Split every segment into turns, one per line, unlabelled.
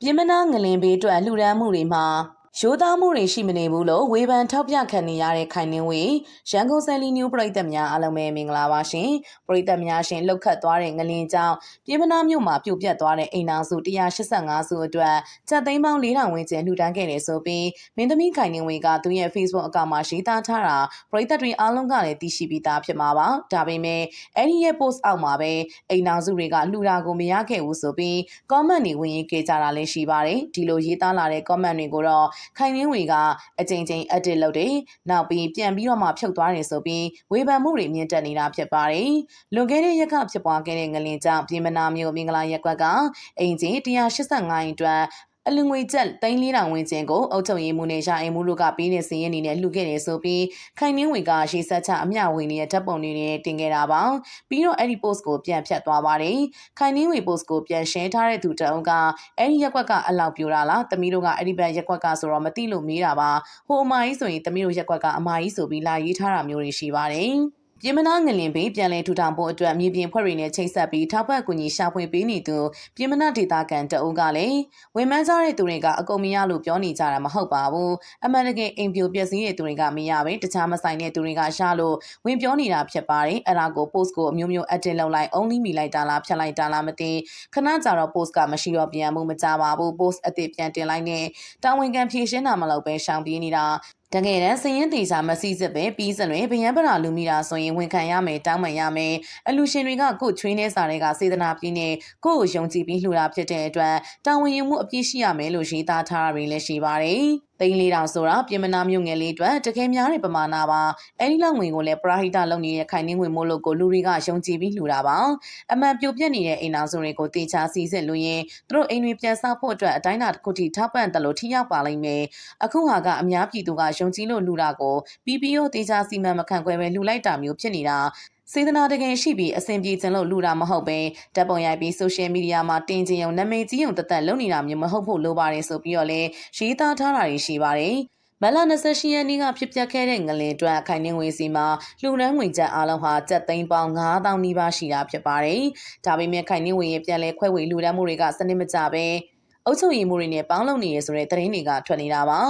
ပြင်းမနာငလင်ဘေးအတွက်လှူဒန်းမှုတွေမှာ ရိုးသားမှုတွေရှိမနေဘူးလို့ဝေဖန်ထောက်ပြခံနေရတဲ့ခိုင်နှင်းဝေရန်ကုန်ဆယ်လီနျူပရိသတ်များအားလုံးပဲမင်္ဂလာပါရှင်ပရိသတ်များရှင်လောက်ခတ်သွားတဲ့ငလင်ကြောင့်ပြင်းမနာမြို့မှာပြုတ်ပြတ်သွားတဲ့အိမ်နာစု185စုအတွက်ချက်သိန်းပေါင်း4000ဝန်းကျင်လှူဒန်းခဲ့တယ်ဆိုပြီးမင်းသမီးခိုင်နှင်းဝေကသူ့ရဲ့ Facebook အကောင့်မှာရေးသားထားတာပရိသတ်တွေအားလုံးကလည်းသိရှိပြီးသားဖြစ်မှာပါဒါပေမဲ့အဲ့ဒီရဲ့ post အောက်မှာပဲအိမ်နာစုတွေကလှူတာကိုမရခဲ့ဘူးဆိုပြီး comment တွေဝင်ရေးခဲ့ကြတာလည်းရှိပါတယ်ဒီလိုရေးသားလာတဲ့ comment တွေကိုတော့ခိုင်နှင်းဝေကအကြိမ်ကြိမ် edit လုပ်တယ်နောက်ပြီးပြန်ပြီးတော့မှဖြုတ်သွားတယ်ဆိုပြီးဝေဖန်မှုတွေမြင့်တက်နေတာဖြစ်ပါတယ်လွန်ခဲ့တဲ့ရက်ကဖြစ်ပွားခဲ့တဲ့ငလင်ကြောင့်ပြည်မနာမျိုးမင်္ဂလာရက်ကွက်ကအိမ်ကြီး185အိမ်အတွက် အလူငွေကျပ်3400ဝန်းကျင်ကိုအုပ်ချုပ်ရေးမှူးနဲ့ရှာအိမ်မှုတို့ကပေးနေစည်ရင်းနေနဲ့လှူခဲ့တယ်ဆိုပြီးခိုင်နှင်းဝေကရေးဆက်ချအမျှဝေနေတဲ့ဓာတ်ပုံတွေနဲ့တင်ခဲ့တာပါပြီးတော့အဲ့ဒီ post ကိုပြန်ဖြတ်သွားပါတယ်ခိုင်နှင်းဝေ post ကိုပြန် share ထားတဲ့သူတအုပ်ကအဲ့ဒီရက်ကွက်ကအလောက်ပြိုတာလားတမီးတို့ကအဲ့ဒီဘက်ရက်ကွက်ကဆိုတော့မသိလို့မေးတာပါဟိုအမကြီးဆိုရင်တမီးတို့ရက်ကွက်ကအမကြီးဆိုပြီးလာရေးထားတာမျိုးတွေရှိပါတယ် ပြည်မနာငလင်ဘေးပြန်လည်ထူထောင်ဖို့အတွက်မြေပြင်ဖွဲ့တွေနဲ့ချိတ်ဆက်ပြီးထောက်ပံ့ကူညီရှာဖွေပေးနေသူပြည်မနာဒေတာကန်တအုပ်ကလည်းဝန်မန်းစားတဲ့သူတွေကအကုန်မရလို့ပြောနေကြတာမဟုတ်ပါဘူးအမှန်တကယ်အိမ်ပြိုပျက်စီးတဲ့သူတွေကမရပဲတခြားမဆိုင်တဲ့သူတွေကရလို့ဝင်ပြောနေတာဖြစ်ပါတယ်အဲ့ဒါကို post ကိုအမျိုးမျိုး edit လုပ်လိုက် only မိလိုက်တာလားဖြတ်လိုက်တာလားမသိခဏကြာတော့ post ကမရှိတော့ပြန်မှုမကြပါဘူး post အသစ်ပြန်တင်လိုက်နဲ့တာဝန်ခံဖြည့်ရှင်းတာမလုပ်ပဲရှောင်ပြေးနေတာ တကယ်တမ်းစရင်တေချာမစီစစ်ပဲပြီးစလွင်ဗယံပရာလူမိတာဆိုရင်ဝန်ခံရမယ်တောင်းပန်ရမယ်အလူရှင်တွေကကို့ချွေးနေစာတွေကစေတနာပြင်းနေကို့ကိုယုံကြည်ပြီးလှူတာဖြစ်တဲ့အတွက်တာဝန်ယူမှုအပြည့်ရှိရမယ်လို့ရေးသားထားတာတွေလည်းရှိပါတယ် သိန်းလေးတောင်ဆိုတာပြင်မနာမြို့ငယ်လေးအတွက်တကယ်များတဲ့ပမာဏပါအဲဒီလောက်ငွေကိုလည်းပရာဟိတလုပ်နေတဲ့ခိုင်နှင်းငွေမို့လို့ကိုလူတွေကယုံကြည်ပြီးလှူတာပါအမှန်ပြိုပြက်နေတဲ့အိမ်အောင်စုတွေကိုတေချာစီစစ်လို့ရင်သူတို့အိမ်တွေပြန်ဆောက်ဖို့အတွက်အတိုင်းအတာတစ်ခုထိထောက်ပံ့တယ်လို့ထိရောက်ပါလိမ့်မယ်အခုဟာကအများပြည်သူကယုံကြည်လို့လှူတာကို PPO တေချာစီမံမခန့်ခွဲပဲလှူလိုက်တာမျိုးဖြစ်နေတာ စေတနာတကယ်ရှိပြီးအဆင်ပြေခြင်းလို့လူတာမဟုတ်ပဲဓာတ်ပုံရိုက်ပြီးဆိုရှယ်မီဒီယာမှာတင်ကြုံနာမည်ကြီးုံတသက်လုပ်နေတာမျိုးမဟုတ်ဖို့လိုပါတယ်ဆိုပြီးတော့လဲရေးသားထားတာတွေရှိပါတယ်မလ28ရက်နေ့ကဖြစ်ပျက်ခဲ့တဲ့ငလင်အတွက်ခိုင်နှင်းဝေစီမှာလူနှန်းငွေကျပ်အားလုံးဟာကျပ်သိန်းပေါင်း9000နီးပါးရှိတာဖြစ်ပါတယ်။ဒါပေမဲ့ခိုင်နှင်းဝေရဲ့ပြန်လဲခွဲဝေလူနှန်းမှုတွေကစနစ်မကျပဲ အုပ်ချုပ်ရေးမှုတွေနဲ့ပေါင်းလုပ်နေရဆိုတဲ့သတင်းတွေကထွက်နေတာပါ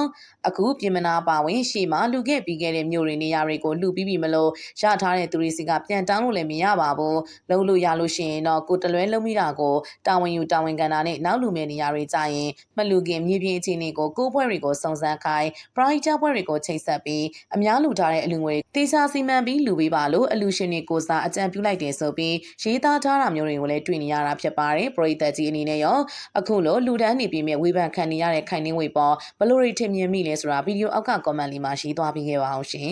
အခုပြင်မနာပါဝင်ရှေ့မှာလူခဲ့ပြီးခဲ့တဲ့မြို့တွေနေရာတွေကိုလူပြီးပြီမလို့ရထားတဲ့သူတွေစီကပြန်တောင်းလို့လည်းမရပါဘူးလုံးလို့ရလို့ရှိရင်တော့ကိုတလွဲလုံးမိတာကိုတာဝန်ယူတာဝန်ခံတာနဲ့နောက်လူမဲ့နေရာတွေကြရင်မလူခင်မြေပြင်အခြေအနေကိုကိုယ်ဖွဲ့တွေကိုစုံစမ်းခိုင်းပရိုက်တာဖွဲ့တွေကိုချိတ်ဆက်ပြီးအများလူထားတဲ့အလူငွေတေချာစီမံပြီးလူပေးပါလို့အလူရှင်တွေကိုစားအကြံပြုလိုက်တယ်ဆိုပြီးရေးသားထားတာမျိုးတွေကိုလည်းတွေ့နေရတာဖြစ်ပါတယ်ပရိသတ်ကြီးအနေနဲ့ရောအခုလိုလူတန်းနေပြီးမြဲဝေဖန်ခံနေရတဲ့ခိုင်နှင်းဝေပေါ်ဘလို့တွေထင်မြင်မိလဲဆိုတာဗီဒီယိုအောက်က comment လေးမှာရေးသွားပေးခဲ့ပါအောင်ရှင်